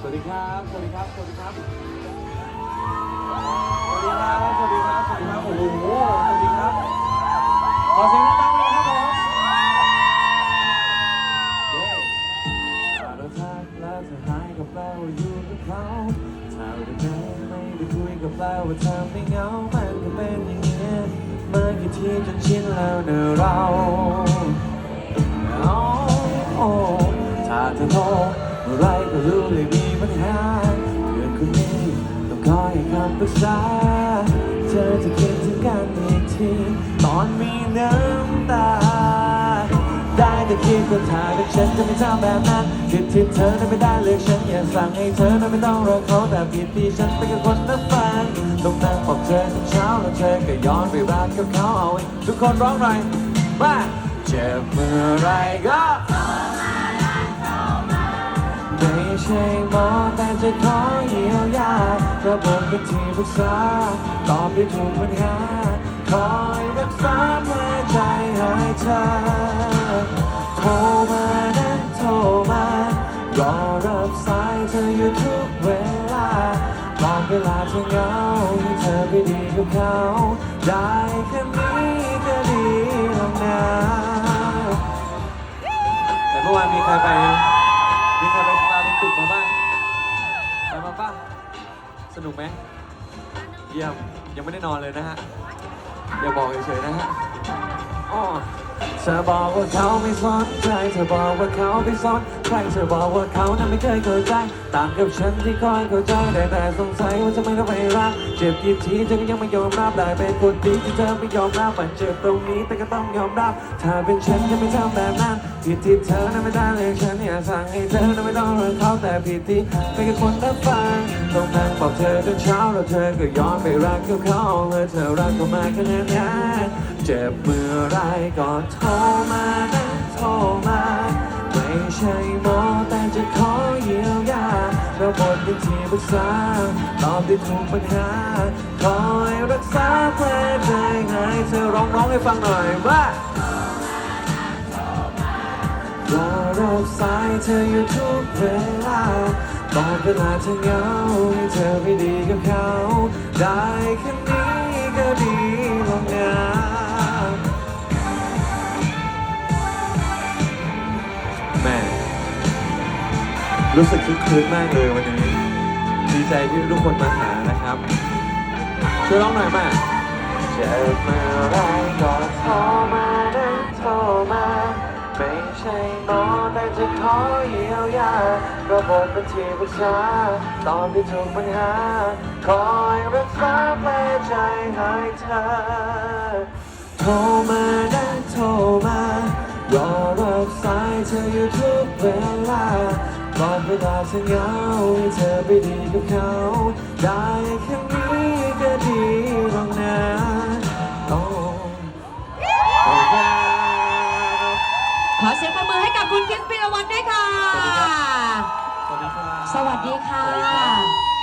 สวัสดีครับ สวัสดีครับ สวัสดีครับ สวัสดีครับ สวัสดีครับ สวัสดีครับ โอ้โห สวัสดีครับ ขอเสียงดังๆเลยนะครับผมเย้ถ้าเราทักแล้วจะหายกับเราอยู่กับเขาถ้าเราไม่ไม่ได้คุยก็แปลว่าเธอไม่เหงา มันก็เป็นอย่างเงี้ยเมื่อกี่ทีจนชินแล้วเนอะเราโอ้ถ้าเธอโทรเมื่อไรก็รู้เลยมี ปัญหาเพื่อนคนนี้ต้องคอยให้คำปรึกษา เธอจะคิดถึงกันอีกทีตอนมีน้ำตา ได้แต่คิดว่าถ้าเป็นฉันจะไม่ทำแบบนั้นคิดที่เธอนั้นไม่ได้เลยฉันอยากสั่งให้เธอนั้นไม่ต้องรอเขาแต่ผิดที่ฉันเป็นแค่คนนับฟังต้องนั่งบอกเธอทุกเช้าแล้วเธอก็ย้อนไปรักกับเขาเอาเองทุกคนร้องหน่อยมาเจ็บเมื่อไรก็ ใช่หมอแต่จะขอเยียวยาเพระผมเป็นที่ปรึกษาตอบได้ถูกปัญหาคอยรักษาเมื่อใจห้เธอโทรมานั้นโทรมารอรับสายเธออยู่ทุกเวลาตอนเวลาเธอเหงาให้เธอไปดีกับเขา ได้แค่นี้ก็ดีแล้วนะแต่เมื่อวานมีใครไป สนุกไหมเยี่ยมยังไม่ได้นอนเลยนะฮะอย่าบอกเฉยๆนะฮะอ้อ เธอบอกว่าเขาไม่สนใจเธอบอกว่าเขาไม่สนใครเธอบอกว่าเขานั้นไม่เคยเข้าใจ ต่างกับฉันที่คอยเข้าใจได้แต่สงสัยว่าทำไมต้องไม่รัก เจ็บกี่ทีเธอก็ยังไม่ยอมรับได้เป็นคนดีที่เธอไม่ยอมรับมันเจ็บตรงนี้แต่ก็ต้องยอมรับ ถ้าเป็นฉันจะไม่ทำแบบนั้นผิดที่เธอนั้นไม่ได้เลยฉันอยากสั่งให้เธอนั้นไม่ต้องรักเขาแต่ผิดที่เป็นแค่คนรับฟังต้องนั่งบอกเธอจนเช้าแล้วเธอก็ย้อนไปรักกับเขาเลยเธอรักเขามากขนาดนั้น เจ็บเมื่อไรก็โทรมานะโทรมา ไม่ใช่หมอแต่จะขอเยียวยาเราบทเป็นที่ปรึกษาตอบได้ถูกปัญหา คอยรักษาแผลใจให้เธอร้องร้องให้ฟังหน่อยว่ารอรับสายเธออยู่ทุกเวลาตอนเวลาเธอเหงาเธอไปดีกับเขาได้แค่ รู้สึกคึกคืนมากเลยวันนี้ ดีใจที่ทุกคนมาหานะครับ ช่วยร้องหน่อยมาเจ็บเมื่อไรก็โทรมานะโทรมา ไม่ใช่หมอแต่จะขอเยียวยาระบบเป็นที่ปรึกษาตอบได้ถูกปัญหา คอยรักษาแผลใจให้เธอ โทรมานะโทรมารอรับสายเธออยู่ทุกเวลา ตอนเวลาเธอเหงาให้เธอไปดีกับเขา ได้แค่นี้ก็ดีแล้วนะโอ้ขอบคุณครับขอเสียงปรบมือให้กับคุณคริสปิรวัตรด้วยค่ะ สวัสดีครับ สวัสดีค่ะ